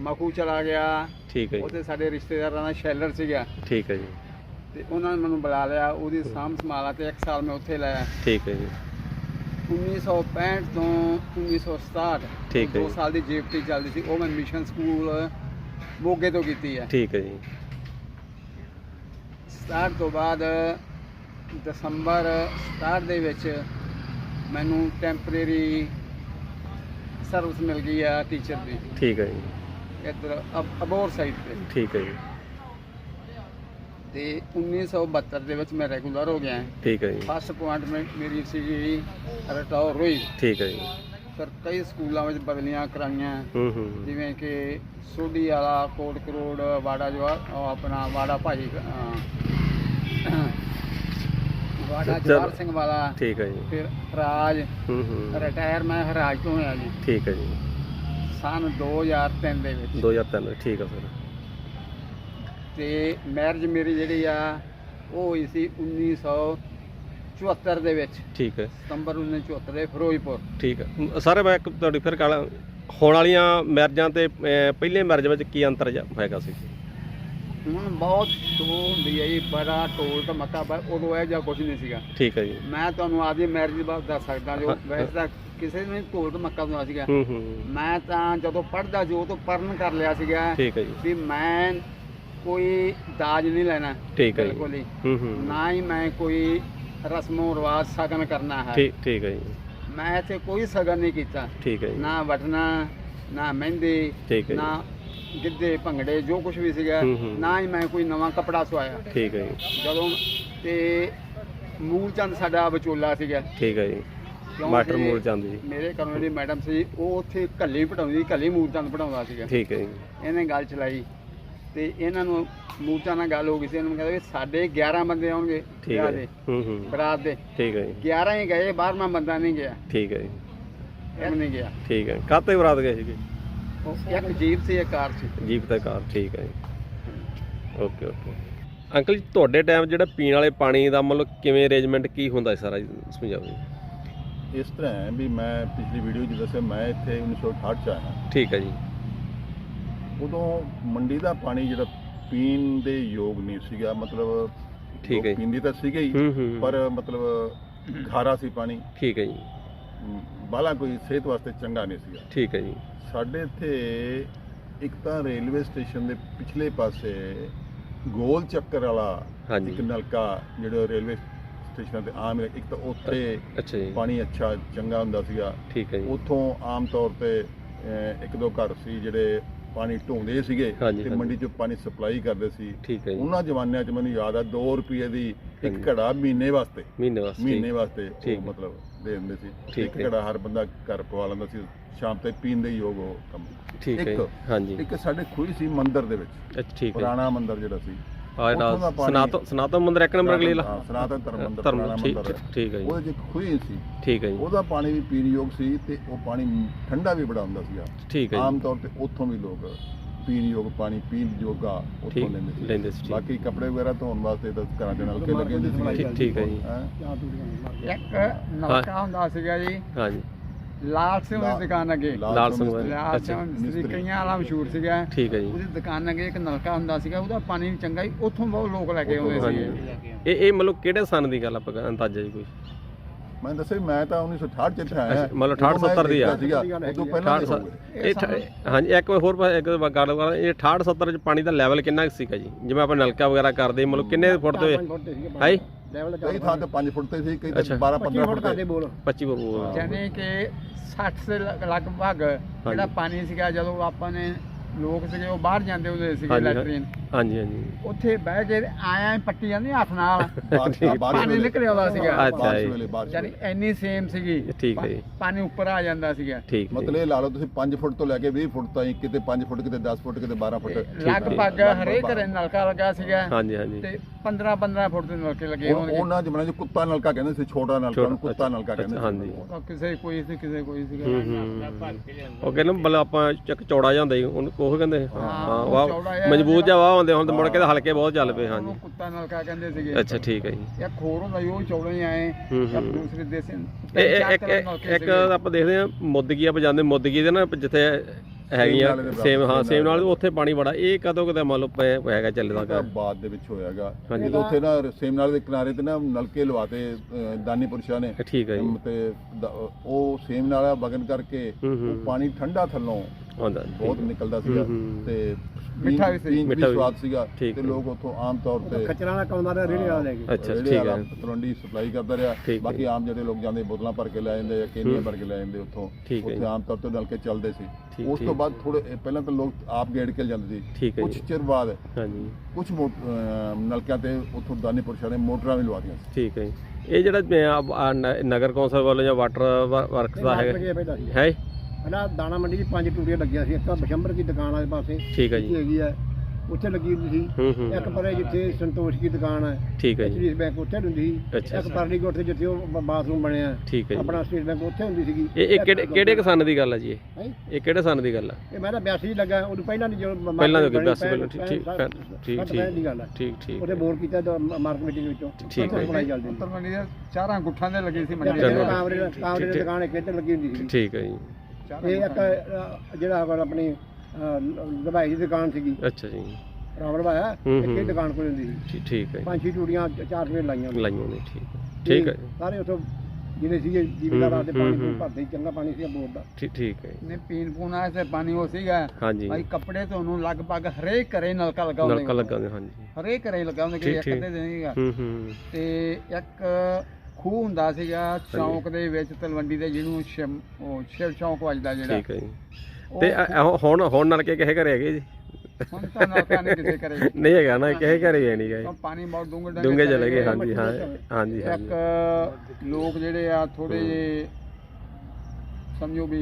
ਮਖੂ ਚਲਾ ਗਿਆ। ਠੀਕ ਹੈ ਜੀ। ਉੱਥੇ ਸਾਡੇ ਰਿਸ਼ਤੇਦਾਰਾਂ ਦਾ ਸ਼ੈਲਰ ਸੀਗਾ। ਠੀਕ ਹੈ ਜੀ। ਤੇ ਉਹਨਾਂ ਨੇ ਮੈਨੂੰ ਬੁਲਾ ਲਿਆ ਉਹਦੀ ਸਾਂਭ ਸੰਭਾਲਾ ਤੇ ਇੱਕ ਸਾਲ ਮੈਂ ਉੱਥੇ ਲਾਇਆ। ਠੀਕ ਹੈ ਜੀ। 1965 ਤੋਂ 1967 ਠੀਕ ਹੈ ਜੀ। ਸਾਲ ਦੀ ਜੀਪਟੀ ਚੱਲਦੀ ਸੀ ਉਹ ਮੈਂ ਮਿਸ਼ਨ ਸਕੂਲ ਮੋਗੇ ਤੋਂ ਕੀਤੀ ਹੈ। ਠੀਕ ਹੈ ਜੀ। 67 ਤੋਂ ਬਾਅਦ ਦਸੰਬਰ 67 ਦੇ ਵਿੱਚ ਮੈਨੂੰ ਟੈਂਪਰੇਰੀ ਸਰਵਿਸ ਮਿਲ ਗਈ ਆ ਟੀਚਰ ਦੀ। ਠੀਕ ਹੈ ਜੀ। ਇੱਧਰ ਅਬ- ਅਬੋਰ ਸਾਈਡ ਤੇ। ਠੀਕ ਹੈ ਜੀ। ਤੇ 1972 ਦੇ ਵਿੱਚ ਮੈਂ ਰੈਗੂਲਰ ਹੋ ਗਿਆ। ਠੀਕ ਹੈ ਜੀ। ਫਸਟ ਅਪਾਇੰਟਮੈਂਟ ਮੇਰੀ ਸੀਗੀ ਰਟੌਰ ਰੋਈ। ਠੀਕ ਹੈ ਜੀ। ਫਿਰ ਕਈ ਸਕੂਲਾਂ ਵਿੱਚ ਬਦਲੀਆਂ ਕਰਾਈਆਂ। ਹੂੰ ਹੂੰ ਜਿਵੇਂ ਕਿ ਸੋਢੀ ਵਾਲਾ ਕੋਟ ਕਰੋੜ ਵਾੜਾ ਉਹ ਆਪਣਾ ਵਾੜਾ ਭਾਜੀ ਅਹ, ਵਾੜਾ ਚੱਲ। ਜਵਾਰ ਸਿੰਘ ਵਾਲਾ। ਠੀਕ ਹੈ ਜੀ। ਫਿਰ ਰਾਜ ਹੂੰ ਹੂੰ। ਰਿਟਾਇਰ ਮੈਂ ਹਰਾਜ ਤੋਂ ਹੋਇਆ ਜੀ। ਠੀਕ ਹੈ ਜੀ। ਸਨ 2003 ਦੇ ਵਿੱਚ। 2003 ਠੀਕ ਹੈ ਸਰ ਤੇ ਮੈਰਿਜ ਮੇਰੀ ਜਿਹੜੀ ਆ ਉਹ ਹੋਈ ਸੀ 1974 ਦੇ ਵਿੱਚ। ਠੀਕ ਹੈ। ਸਤੰਬਰ 1974 ਦੇ ਫਿਰੋਜ਼ਪੁਰ। ਠੀਕ ਹੈ। ਸਰ ਮੈਂ ਇੱਕ ਤੁਹਾਡੀ ਫਿਰ ਗੱਲ ਹੋਣ ਵਾਲੀਆਂ ਮੈਰਿਜਾਂ ਤੇ ਪਹਿਲੇ ਮੈਰਿਜ ਵਿੱਚ ਕੀ ਅੰਤਰ ਜਾ- ਹੈਗਾ ਸੀ? ਹੁਣ ਬਹੁਤ ਸ਼ੋ ਹੁੰਦੀ ਹੈ ਜੀ ਬੜਾ ਢੋਲ ਧਮਕਾ ਪਰ ਉਦੋਂ ਇਹ ਜਿਹਾ ਕੁਝ ਨਹੀਂ ਸੀਗਾ। ਠੀਕ ਹੈ ਜੀ। ਮੈਂ ਤੁਹਾਨੂੰ ਆਦੀ ਮੈਰਿਜ ਦੀ ਬਾਤ ਦੱਸ ਸਕਦਾ ਜੋ ਵੈਸੇ ਤਾਂ ਕਿਸੇ ਨੇ ਢੋਲ ਧਮਕਾ ਹੁੰਦਾ ਸੀਗਾ। ਮੈਂ ਤਾਂ ਜਦੋਂ ਪੜਦਾ ਜੋ ਤੋਂ ਪਰਨ ਕਰ ਲਿਆ ਸੀਗਾ ਠੀਕ ਹੈ ਜੀ। ਵੀ ਮੈਂ ਕੋਈ ਦਾਜ ਨਹੀਂ ਲੈਣਾ। ਠੀਕ ਹੈ ਜੀ। ਬਿਲਕੁਲ ਹੀ। ਹੂੰ ਹੂੰ ਨਾ ਹੀ ਮੈਂ ਕੋਈ ਰਸਮੋ ਰਿਵਾਜ ਸਗਨ ਕਰਨਾ ਹੈ। ਠੀਕ ਠੀਕ ਹੈ ਜੀ। ਮੈਂ ਇੱਥੇ ਕੋਈ ਸਗਨ ਨਹੀਂ ਕੀਤਾ। ਠੀਕ ਹੈ ਜੀ। ਨਾ ਵਟਣਾ ਨਾ ਮਹਿੰਦੀ ਠੀਕ ਹੈ ਜੀ। ਨਾ ਗਿੱਧੇ ਭੰਗੜੇ ਜੋ ਕੁਝ ਵੀ ਸੀਗਾ ਹੂੰ, ਹੂੰ। ਨਾ ਹੀ ਮੈਂ ਕੋਈ ਨਵਾਂ ਕਪੜਾ ਸਵਾਇਆ। ਠੀਕ ਹੈ ਜੀ। ਜਦੋਂ ਤੇ ਮੂਲ ਚੰਦ ਸਾਡਾ ਵਿਚੋਲਾ ਸੀਗਾ। ਠੀਕ ਹੈ ਜੀ। ਕਿਉਂ ਮਾਸਟਰ ਕਿ ਮੂਲ ਚੰਦ ਜੀ। ਮੇਰੇ ਘਰੋਂ ਜਿਹੜੀ ਮੈਡਮ ਸੀ ਉਹ ਉੱਥੇ ਕੱਲੀ ਪਟਾਉਂਦੀ ਕੱਲੀ ਮੂਲ ਚੰਦ ਪਟਾਉਂਦਾ ਸੀਗਾ। ਠੀਕ ਹੈ ਜੀ। ਇਹਨੇ ਗੱਲ ਚਲਾਈ। ਤੇ ਇਹਨਾਂ ਨੂੰ ਮੂਰਚਾ ਨਾਲ ਗੱਲ ਹੋ ਗਈ ਸੀ ਇਹਨਾਂ ਨੂੰ ਕਹਿੰਦਾ ਵੀ ਸਾਡੇ 11 ਬੰਦੇ ਆਉਣਗੇ ਠੀਕ ਵਿਆਹ ਹੈ ਦੇ ਹੂੰ ਹੂੰ। ਬਰਾਤ ਦੇ। ਠੀਕ ਹੈ ਜੀ। 11 ਹੀ ਗਏ 12ਵਾਂ ਬੰਦਾ ਨਹੀਂ ਗਿਆ। ਠੀਕ ਹੈ ਜੀ। ਇਹ ਨਹੀਂ ਗਿਆ। ਠੀਕ ਹੈ। ਕਾਤੇ ਬਰਾਤ ਗਏ ਸੀਗੇ? ਉਹ ਇੱਕ ਜੀਪ ਸੀ ਇੱਕ ਕਾਰ ਸੀ। ਜੀਪ ਤੇ ਕਾਰ ਠੀਕ ਹੈ ਜੀ। Okay okay. ਅੰਕਲ ਜੀ ਤੁਹਾਡੇ ਟਾਈਮ ਜਿਹੜਾ ਪੀਣ ਵਾਲੇ ਪਾਣੀ ਦਾ ਮਤਲਬ ਕਿਵੇਂ ਅਰੇਂਜਮੈਂਟ ਕੀ ਹੁੰਦਾ ਸੀ ਸਾਰਾ ਜੀ? ਸਮਝਾਓ ਜੀ। ਇਸ ਤਰ੍ਹਾਂ ਹੈ ਵੀ ਮੈਂ ਪਿਛਲੀ ਵੀਡੀਓ 'ਚ ਦੱਸਿਆ ਮੈਂ ਇੱਥੇ 1968 ਚ ਆਇਆ। ਠੀਕ ਹੈ ਜੀ। ਉਦੋਂ ਮੰਡੀ ਦਾ ਪਾਣੀ ਜਿਹੜਾ ਪੀਣ ਦੇ ਯੋਗ ਨਹੀਂ ਸੀਗਾ ਮਤਲਬ ਠੀਕ ਹੈ। ਪੀਂਦੇ ਤਾਂ ਸੀਗੇ ਹੀ ਪਰ ਮਤਲਬ ਖਾਰਾ ਸੀ ਪਾਣੀ। ਠੀਕ ਹੈ ਜੀ। ਬਾਲਾ ਕੋਈ ਸਿਹਤ ਵਾਸਤੇ ਚੰਗਾ ਨਹੀਂ ਸੀਗਾ। ਠੀਕ ਹੈ ਜੀ। ਸਾਡੇ ਇੱਥੇ ਇੱਕ ਤਾਂ ਰੇਲਵੇ ਸਟੇਸ਼ਨ ਦੇ ਪਿਛਲੇ ਪਾਸੇ ਗੋਲ ਚੱਕਰ ਵਾਲਾ ਇੱਕ ਨਲਕਾ ਜਿਹੜਾ ਰੇਲਵੇ ਸਟੇਸ਼ਨਾਂ ਤੇ ਆਮ ਇੱਕ ਤਾਂ ਉੱਥੇ ਅੱਛਾ ਜੀ। ਪਾਣੀ ਅੱਛਾ ਚੰਗਾ ਹੁੰਦਾ ਸੀਗਾ। ਠੀਕ ਹੈ ਜੀ। ਉੱਥੋਂ ਆਮ ਤੌਰ ਤੇ ਇੱਕ ਦੋ ਘਰ ਸੀ ਜਿਹੜੇ ਪਾਣੀ ਢੋਂਦੇ ਸੀਗੇ ਹਾਂਜੀ, ਤੇ ਹਾਂਜੀ। ਮੰਡੀ ਚੋਂ ਪਾਣੀ ਸਪਲਾਈ ਕਰਦੇ ਸੀ ਠੀਕ ਹੈ ਜੀ ਉਹਨਾਂ ਜ਼ਮਾਨਿਆਂ 'ਚ ਮੈਨੂੰ ਯਾਦ ਆ 2 ਰੁਪਏ ਦੀ ਹਾਂਜੀ। ਇੱਕ ਘੜਾ ਮਹੀਨੇ ਵਾਸਤੇ ਮਹੀਨੇ ਵਾਸਤੇ ਮਹੀਨੇ ਵਾਸਤੇ ਠੀਕ ਉਹ ਹੈ। ਮਤਲਬ ਦੇ ਦਿੰਦੇ ਸੀ ਇੱਕ ਹੈ। ਘੜਾ ਹਰ ਬੰਦਾ ਘਰ ਪਵਾ ਲੈਂਦਾ ਸੀ ਸ਼ਾਮ ਤੇ ਪੀਣ ਦੇ ਯੋਗ ਉਹ ਕੰਮ ਠੀਕ ਹੈ। ਇੱਕ- ਹਾਂਜੀ ਇੱਕ ਸਾਡੇ ਖੂਹੀ ਸੀ ਮੰਦਿਰ ਦੇ ਵਿੱਚ ਅੱਛਾ ਠੀਕ ਹੈ ਪੁਰਾਣਾ ਮੰਦਿਰ ਜਿਹੜਾ ਸੀ ਆ ਜਿਹੜਾ ਸਨਾਤਨ ਸਨਾਤਨ ਮੰਦਿਰ ਇੱਕ ਨੰਬਰ ਅਗਲੀ ਲਾ ਹਾਂ, ਸਨਾਤਨ ਧਰਮ ਮੰਦਿਰ ਧਰਮ ਠੀਕ ਹੈ। ਠੀਕ ਹੈ ਜੀ। ਉਹਦੇ 'ਚ ਇੱਕ ਖੂਹੀ ਸੀ। ਠੀਕ ਹੈ ਜੀ। ਉਹਦਾ ਪਾਣੀ ਵੀ ਪੀਣ ਯੋਗ ਸੀ ਤੇ ਉਹ ਪਾਣੀ ਠੰਡਾ ਵੀ ਬੜਾ ਹੁੰਦਾ ਸੀਗਾ। ਠੀਕ ਹੈ ਆਮ ਜੀ ਤੌਰ ਤੇ ਉੱਥੋਂ ਵੀ ਲੋਕ ਪੀਣ ਯੋਗ ਪਾਣੀ ਪੀਣ ਯੋਗਾ ਉੱਥੋਂ ਲੈਂਦੇ ਸੀ। ਲੈਂਦੇ ਸੀ ਠੀਕ। ਬਾਕੀ ਕੱਪੜੇ ਵਗੈਰਾ ਧੋਣ ਵਾਸਤੇ ਤਾਂ ਘਰਾਂ ਦੇ ਨਲਕੇ ਲੱਗੇ ਹੁੰਦੇ ਸੀ। ਠੀਕ- ਠੀਕ ਹੈ ਜੀ। ਇੱਕ ਨਲਕਾ ਹੁੰਦਾ ਸੀਗਾ ਜੀ। ਹਾਂਜੀ ਲਾਲ ਸਿੰਘ ਦੀ ਦੁਕਾਨ ਅੱਗੇ। ਲਾਲ ਸਿੰਘ ਵਾਲੀ। ਲਾਲ। ਸਿੰਘ ਮਿਸਤਰੀ। ਕਈਆਂ ਵਾਲਾ ਮਸ਼ਹੂਰ ਸੀਗਾ। ਠੀਕ ਹੈ ਜੀ। ਉਹਦੀ ਦੁਕਾਨ ਅੱਗੇ ਇੱਕ ਨਲਕਾ ਹੁੰਦਾ ਸੀਗਾ। ਉਹਦਾ ਪਾਣੀ ਵੀ ਚੰਗਾ ਸੀ। ਉੱਥੋਂ ਬਹੁਤ ਲੋਕ ਲੈ ਕੇ ਆਉਂਦੇ ਸੀ ਇਹ ਇਹ ਮਤਲਬ ਕਿਹੜੇ ਸਨ ਦੀ ਗੱਲ ਆਪਾਂ ਅੰਦਾਜ਼ਾ ਜੀ ਕੋਈ? ਮੈਂ ਦੱਸਿਆ ਮੈਂ ਤਾਂ 1968 ਚ ਇੱਥੇ ਆਇਆ। ਮਤਲਬ 68 70 ਦੀ ਆ। ਉਦੋਂ ਪਹਿਲਾਂ ਦੇ 68 ਹੋਊਗੇ। ਇਹ ਠ- ਹਾਂਜੀ ਇੱਕ ਹੋਰ ਇੱਕ ਗੱਲ ਕਰਾਂ। ਇਹ 68 70 ਚ ਪਾਣੀ ਦਾ ਲੈਵਲ ਕਿੰਨਾ ਕੁ ਸੀਗਾ ਜੀ? ਜਿਵੇਂ ਆਪਾਂ ਨਲਕਾ ਵਗੈਰਾ ਕਰਦੇ ਮਤਲਬ ਕਿੰਨੇ ਫੁੱਟ ਦੇ ਹਾਈ ਕਈ ਥਾਂ ਤੇ 5 ਫੁੱਟ ਤੇ ਸੀ ਕਈ ਤੇ ਅੱਛਾ। 12 15 ਫੁੱਟ ਤੇ। ਬੋਲ 25 ਬਬੂ ਯਾਨੀ ਕਿ 60 ਦੇ ਲਗ- ਲਗਭਗ ਜਿਹੜਾ ਪਾਣੀ ਸੀਗਾ ਜਦੋਂ ਆਪਾਂ ਨੇ ਲੋਕ ਸੀਗੇ ਉਹ ਬਾਹਰ ਜਾਂਦੇ ਹੁੰਦੇ ਸੀਗੇ ਹਾਂਜੀ, ਲੈਟਰੀਨ। ਹਾਂਜੀ ਹਾਂਜੀ। ਉੱਥੇ ਬਹਿ ਕੇ ਆਇਆ ਪੱਟੀ ਜਾਂਦੀ ਹੱਥ ਨਾਲ। ਬਾਰਿਸ਼ ਪਾਣੀ ਨਿਕਲ ਆਉਂਦਾ ਸੀਗਾ। ਅੱਛਾ ਬਾਰਿਸ਼ ਜੀ। ਵੇਲੇ ਬਾਰਿਸ਼ ਯਾਨੀ ਵੇਲੇ। ਇੰਨੀ ਸੇਮ ਸੀਗੀ। ਠੀਕ ਹੈ ਜੀ। ਪਾ- ਪਾਣੀ ਉੱਪਰ ਆ ਜਾਂਦਾ ਸੀਗਾ। ਠੀਕ। ਮਤਲਬ ਇਹ ਲਾ ਲਓ ਤੁਸੀਂ 5 ਫੁੱਟ ਤੋਂ ਲੈ ਕੇ 20 ਫੁੱਟ ਤਾਈਂ ਕਿਤੇ 5 ਫੁੱਟ ਕਿਤੇ 10 ਫੁੱਟ ਕਿਤੇ 12 ਫੁੱਟ। ਲਗਭਗ ਹਰੇਕ ਘਰੇ ਨਲਕਾ ਲੱਗਾ ਸੀਗਾ। ਹਾਂਜੀ ਹਾਂਜੀ। ਤੇ 15 15 ਫੁੱਟ ਦੇ ਨਲਕੇ ਲੱਗੇ ਉਹ- ਹੋਣਗੇ। ਉਹਨਾਂ ਜ਼ਮਾਨੇ 'ਚ ਕੁੱਤਾ ਨਲਕਾ ਕਹਿੰਦੇ ਸੀ ਛੋਟਾ ਨਲਕਾ ਉਹਨੂੰ ਕੁੱਤਾ ਨਲਕਾ ਕਹਿੰਦੇ ਅੱਛਾ, ਹਾਂਜੀ। ਉਹ ਕਿਸੇ ਕੋਈ ਸੀ ਕਿਸੇ ਕੋਈ ਸੀਗਾ। ਹੂੰ ਉਹ ਕਹਿੰਦੇ ਮਤਲਬ ਆਪਾਂ ਚੱਕ ਚੌੜਾ ਜਾਂਦਾ ਜੀ ਉਹਨੂੰ ਉਹ ਕਹਿੰਦੇ ਹਾਂ, ਵਾਹ ਮਜ਼ਬੂਤ ਜਿਹਾ ਵਾਹ ਹੁੰਦੇ ਹੁਣ ਤੇ ਮੁੜ ਕੇ ਤਾਂ ਹਲਕੇ ਬਹੁਤ ਚੱਲ ਪਏ ਹਾਂਜੀ। ਕੁੱਤਾ ਨਲਕਾ ਕਹਿੰਦੇ ਸੀਗੇ। ਅੱਛਾ ਠੀਕ ਹੈ ਜੀ। ਇੱਕ ਹੋਰ ਹੁੰਦਾ ਉਹ ਚੌੜੇ ਹੀ ਆਏ। ਦੂਸਰੇ ਦੇਸੀ ਇਹ ਇਹ- ਇੱਕ ਇੱਕ ਆਪਾਂ ਦੇਖਦੇ ਹਾਂ ਮੁੱਦਗੀ ਆਪਾਂ ਜਾਂਦੇ ਮੁੱਦਗੀ ਦੇ ਨਾ ਜਿੱਥੇ ਹੈਗੀਆਂ ਨਾਲੇ ਦੇ ਬਰਾਬਰ, ਸੇਮ ਹਾਂ ਸੇਮ ਨਾਲ। ਉੱਥੇ ਪਾਣੀ ਬੜਾ ਇਹ ਕਦੋਂ ਕਦੇ ਮੰਨ ਲਓ ਪਏ- ਹੈਗਾ ਚੱਲਦਾ ਤਾਂ ਬਾਅਦ ਦੇ ਵਿੱਚ ਹੋਇਆਗਾ ਹਾਂਜੀ। ਜਦੋਂ ਉੱਥੇ ਨਾ ਸੇਮ ਨਾਲ ਦੇ ਕਿਨਾਰੇ ਤੇ ਨਾ ਨਲਕੇ ਲਵਾਤੇ ਅਹ, ਦਾਨੀਪੁਰ ਸ਼ਾਹ ਨੇ ਠੀਕ ਹੈ ਜੀ ਤੇ ਦ- ਉਹ ਸੇਮ ਨਾਲ ਵਗਨ ਕਰਕੇ ਹੂੰ, ਹੂੰ। ਉਹ ਪਾਣੀ ਠੰਡਾ ਥੱਲੋਂ ਹੁੰਦਾ ਬਹੁਤ ਨਿਕਲਦਾ ਸੀਗਾ ਹੂੰ, ਹੂੰ। ਤੇ ਮਿੱਠਾ ਵੀ ਸੀ, ਮਿੱਠਾ ਵੀ। ਸਵਾਦ ਸੀਗਾ ਤੇ ਹੈ। ਲੋਕ ਉੱਥੋਂ ਆਮ ਤੌਰ ਤੇ ਖਚਰਾਂ ਦਾ ਕਾਉਂਦਾ ਰਿਹਾ ਰੇੜੇ ਵਾਲਾ ਲੈ ਕੇ ਅੱਛਾ ਠੀਕ ਹੈ। ਤਲਵੰਡੀ ਸਪਲਾਈ ਕਰਦਾ ਰਿਹਾ। ਹੈ। ਬਾਕੀ ਆਮ ਜਿਹੜੇ ਲੋਕ ਜਾਂਦੇ ਬੋਤਲਾਂ ਭਰ ਕੇ ਲੈ ਜਾਂਦੇ ਜਾਂ ਕੇਨੀਆਂ ਭਰ ਕੇ ਲੈ ਜਾਂਦੇ ਉੱਥੋਂ ਹੈ ਉੱਥੇ ਆਮ ਤੌਰ ਤੇ ਨਲਕੇ ਚੱਲਦੇ ਸੀ। ਉਸ ਤੋਂ। ਬਾਅਦ ਥੋੜੇ ਪਹਿਲਾਂ ਤਾਂ ਲੋਕ ਆਪ ਗੇੜ ਕੇ ਜਾਂਦੇ ਸੀ। ਹੈ ਕੁਝ ਚਿਰ ਬਾਅਦ ਹਾਂਜੀ। ਕੁਝ ਨਲਕਿਆਂ ਤੇ ਉੱਥੋਂ ਦਾਨੀਪੁਰ ਸ਼ਾਹ ਨੇ ਮੋਟਰਾਂ ਵੀ ਲਵਾਤੀਆਂ ਸੀ। ਠੀਕ ਹੈ ਇਹ ਜਿਹੜਾ ਨਗਰ ਕੌਂਸਲ ਵੱਲੋਂ ਜਾਂ ਵਾਟਰ ਵਰਕਸ ਦਾ ਸੀ। ਹੈ ਪਹਿਲਾਂ ਦਾਣਾ ਮੰਡੀ 'ਚ ਪੰਜ ਟੂਟੀਆਂ ਲੱਗੀਆਂ ਸੀ ਇੱਕ ਤਾਂ ਬਸ਼ੰਬਰ ਦੀ ਦੁਕਾਨ ਵਾਲੇ ਪਾਸੇ ਠੀਕ ਹੈ ਜੀ। ਹੈਗੀ ਹੈ ਉੱਥੇ ਲੱਗੀ ਹੁੰਦੀ ਸੀ। ਹੂੰ ਹੂੰ। ਇੱਕ ਪਰੇ ਜਿੱਥੇ ਸੰਤੋਸ਼ ਦੀ ਦੁਕਾਨ ਹੈ ਠੀਕ ਹੈ ਜੀ। ਐਚਡੀਐਫ ਬੈਂਕ ਉੱਥੇ ਹੁੰਦੀ ਸੀ। ਅੱਛਾ, ਇੱਕ ਅੱਛਾ। ਪਰਲੀ ਕੋਠ ਤੇ ਜਿੱਥੇ ਉਹ ਬ- ਬਾਥਰੂਮ ਬਣਿਆ। ਠੀਕ ਹੈ ਜੀ। ਆਪਣਾ ਸਟੇਟ ਬੈਂਕ ਉੱਥੇ ਹੁੰਦੀ ਸੀਗੀ। ਇਹ ਇਹ ਕਿਹੜੇ ਕਿਹੜੇ ਕਿਸਾਨ ਦੀ ਗੱਲ ਹੈ ਜੀ ਇਹ? ਹੈਂ? ਇਹ ਕਿਹੜੇ ਸਨ ਦੀ ਗੱਲ ਹੈ ਇਹ ਮੈਂ ਤਾਂ 82 ਲੱਗਾ ਉਦੋਂ ਪਹਿਲਾਂ ਨਹੀਂ ਜੋ ਮ- ਪਹਿਲਾਂ ਮਾਰਕੀਟ ਦੀ ਬਣੀ, 82 ਪਹਿਲਾਂ, ਠੀਕ- ਠੀਕ- ਠੀਕ- ਠੀਕ। ਪੈਂਹਠ ਦੀ ਗੱਲ ਹੈ ਠੀਕ ਠੀਕ ਉਹਦੇ ਬੋਰ ਕੀਤਾ ਤਾਂ ਮਾਰਕੀਟ ਮੀਟਿੰਗ ਵਿੱਚੋਂ। ਠੀਕ ਹੈ। ਸਪਲਾਈ ਚੱਲਦੀ ਉੱਤਰ ਮੰਡੀ ਦੇ ਚਾਰਾਂ ਗੁੱਠਾਂ ਦੇ ਲੱਗੇ ਸੀ ਮੰਡੀ ਚਲੋ। ਦੇ ਕਾਮਰੇ ਦਾ- ਕਾਮਰੇ ਦੀ ਦੁਕਾਨ ਇੱਕ ਇੱਥੇ ਲੱਗੀ ਹੁੰਦੀ ਸੀ। ਠੀਕ ਹੈ ਜੀ। ਇਹ ਇੱਕ। ਅ, ਜਿਹੜਾ ਕੋਲ ਆਪਣੀ ਦਵਾਈ ਦੀ ਦੁਕਾਨ ਸੀਗੀ। ਅੱਛਾ ਜੀ। ਰਾਵਣ ਭਾਇਆ ਹੂੰ। ਦੁਕਾਨ ਕੋਲ ਹੁੰਦੀ ਸੀ। ਠੀਕ- ਠੀਕ ਹੈ ਪੰਜ ਛੇ ਟੂੜੀਆਂ ਚਾਰ ਰੁਪਏ ਲਾਈਆਂ। ਲਾਈਆਂ ਨੇ ਠੀਕ ਹੈ। ਠੀਕ ਹੈ ਸਾਰੇ ਉੱਥੋਂ ਜਿਹਨੇ ਸੀਗੇ ਜੀਵਦਾਰ ਆਦੇ ਹੂੰ, ਪਾਣੀ ਹੂੰ, ਨੂੰ ਭਰਦੇ ਸੀ, ਚੰਗਾ ਪਾਣੀ ਸੀ ਬੋਰ ਦਾ। ਠੀਕ ਠੀਕ ਹੈ ਨੇ ਪੀਣ ਪੂਣ ਵਾਸਤੇ ਪਾਣੀ ਉਹ ਸੀਗਾ। ਹਾਂਜੀ। ਭਾਈ ਕੱਪੜੇ ਧੋਣ ਲਗਭਗ ਹਰੇਕ ਘਰੇ ਨਲਕਾ ਲੱਗਾ ਹੁੰਦਾ ਨਲਕਾ ਲੱਗਾ ਨੇ ਹਾਂਜੀ। ਹਰੇਕ ਘਰੇ ਲੱਗਾ ਹੁੰਦਾ ਕਿ ਠੀਕ, ਇੱਕ ਠੀਕ। ਸੀਗਾ। ਹੂੰ ਹੂੰ। ਤੇ ਇੱਕ ਖੂਹ ਹੁੰਦਾ ਸੀਗਾ ਚੌਂਕ ਦੇ ਵਿੱਚ ਤਲਵੰਡੀ ਦੇ ਜਿਹਨੂੰ ਸ਼ਿਵ ਉਹ ਸ਼ਿਵ ਚੌਂਕ ਵੱਜਦਾ ਜਿਹੜਾ। ਠੀਕ ਹੈ ਜੀ। ਤੇ ਅ- ਅ- ਹੁਣ ਹੁਣ ਨਲਕੇ ਕਿਸੇ ਘਰੇ ਹੈਗੇ ਜੀ? ਹੁਣ ਤਾਂ ਨਲਕਾ ਨਹੀਂ ਕਿਸੇ ਕਰੇ ਨਹੀਂ ਹੈਗਾ ਨਾ ਕਿਸੇ ਘਰੇ ਹੈ ਨਹੀਂ ਗਏ ਪਾਣੀ ਬਹੁਤ ਡੂੰਘੇ ਡੂੰਘੇ ਚਲੇ ਗਏ ਹਾਂਜੀ ਹਾਂ ਹਾਂਜੀ ਇੱਕ ਹਾਂਜੀ ਲੋਕ ਜਿਹੜੇ ਆ ਥੋੜੇ ਜਿਹੇ ਸਮਝੋ ਵੀ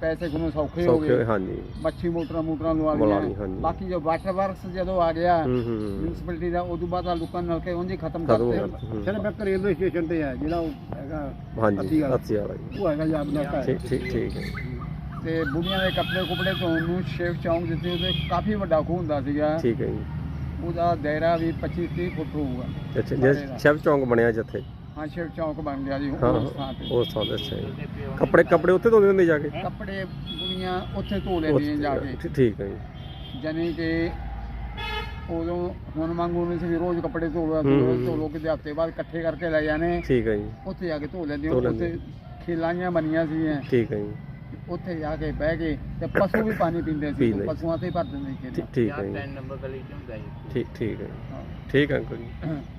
ਪੈਸੇ ਕੋਲੋਂ ਸੌਖੇ ਹੋ ਸੌਖੇ ਗਏ। ਹਾਂਜੀ। ਮੱਛੀ ਮੋਟਰਾਂ ਮੋਟਰਾਂ ਲਵਾ ਲਵਾ ਲਈਆਂ ਲਈ, ਹਾਂਜੀ। ਬਾਕੀ ਜੋ ਵਾਟਰ ਵਰਕਸ ਜਦੋਂ ਆ ਗਿਆ ਹੂੰ ਹੂੰ ਮਿਊਨਿਸਪੈਲਿਟੀ ਦਾ ਉਦੋਂ ਬਾਅਦ ਆ ਲੋਕਾਂ ਨੇ ਨਲਕੇ ਉਂਝ ਹੀ ਖਤਮ ਕਰ ਹੂੰ। ਸਿਰਫ ਇੱਕ ਰੇਲਵੇ ਸਟੇਸ਼ਨ ਤੇ ਹੈ ਜਿਹੜਾ ਉਹ ਹੈਗਾ ਹਾਂਜੀ ਅੱਸੀ ਵਾਲਾ। ਅੱਸੀ ਵਾਲਾ ਜੀ। ਉਹ ਹੈਗਾ ਯਾਦ ਨਾ ਠੀਕ ਠੀਕ ਠੀਕ ਹੈ। ਤੇ ਬੁੜੀਆਂ ਦੇ ਕੱਪੜੇ ਕੁਪੜੇ ਧੋਣ ਨੂੰ ਸ਼ਿਵ ਚੌਂਕ ਜਿੱਥੇ ਉਹਦੇ ਕਾਫੀ ਵੱਡਾ ਖੂਹ ਹੁੰਦਾ ਸੀਗਾ। ਠੀਕ ਹੈ ਜੀ। ਉਹਦਾ ਦਾਇਰਾ ਵੀ 25 30 ਫੁੱਟ ਹੋਊਗਾ। ਅੱਛਾ ਜੇ ਸ਼ਿਵ ਚੌਂਕ ਬਣਿਆ ਜਿੱਥੇ? ਹਾਂ ਸ਼ਿਵ ਚੌਂਕ ਬਣ ਗਿਆ ਜੀ ਹਾਂ ਉਸ ਥਾਂ ਤੇ। ਉਸ ਥਾਂ ਤੇ ਅੱਛਾ ਜੀ। ਕੱਪੜੇ ਕੱਪੜੇ ਉੱਥੇ ਧੋਦੇ ਹੁੰਦੇ ਜਾ ਕੇ? ਕੱਪੜੇ ਬੁੜੀਆਂ ਉੱਥੇ ਧੋ ਲੈਂਦੀਆਂ ਜਾ ਕੇ। ਉੱਥੇ- ਠੀਕ ਹੈ ਜੀ। ਜਾਨੀ ਕਿ ਉਦੋਂ ਹੁਣ ਵਾਂਗੂ ਨਹੀਂ ਸੀ ਵੀ ਰੋਜ਼ ਕੱਪੜੇ ਧੋ ਹੂੰ, ਰੋਜ਼ ਧੋ। ਲੋ ਕਿਤੇ ਹਫ਼ਤੇ ਬਾਅਦ ਇਕੱਠੇ ਕਰਕੇ ਲੈ ਜਾਣੇ। ਠੀਕ ਹੈ ਜੀ। ਉੱਥੇ ਜਾ ਕੇ ਧੋ ਲੈਂਦੇ ਧੋ ਲੈਂਦੇ। ਉੱਥੇ ਖੇਲਾਈਆਂ ਬਣੀਆਂ ਸੀਗੀਆਂ। ਠੀਕ ਹੈ ਜੀ। ਉੱਥੇ ਜਾ ਕੇ ਬਹਿ ਕੇ ਤੇ ਪਸ਼ੂ ਵੀ ਪਾਣੀ ਪੀਂਦੇ ਸੀ ਪੀਂਦੇ। ਪਸ਼ੂਆਂ ਤੇ ਹੀ ਭਰ ਦਿੰਦੇ ਸੀ ਠੀਕ ਠੀਕ ਹੈ ਜੀ। ਠੀਕ ਠੀਕ ਹੈ ਜੀ। ਹਾਂ। ਠੀਕ ਹੈ ਅੰਕਲ ਜੀ।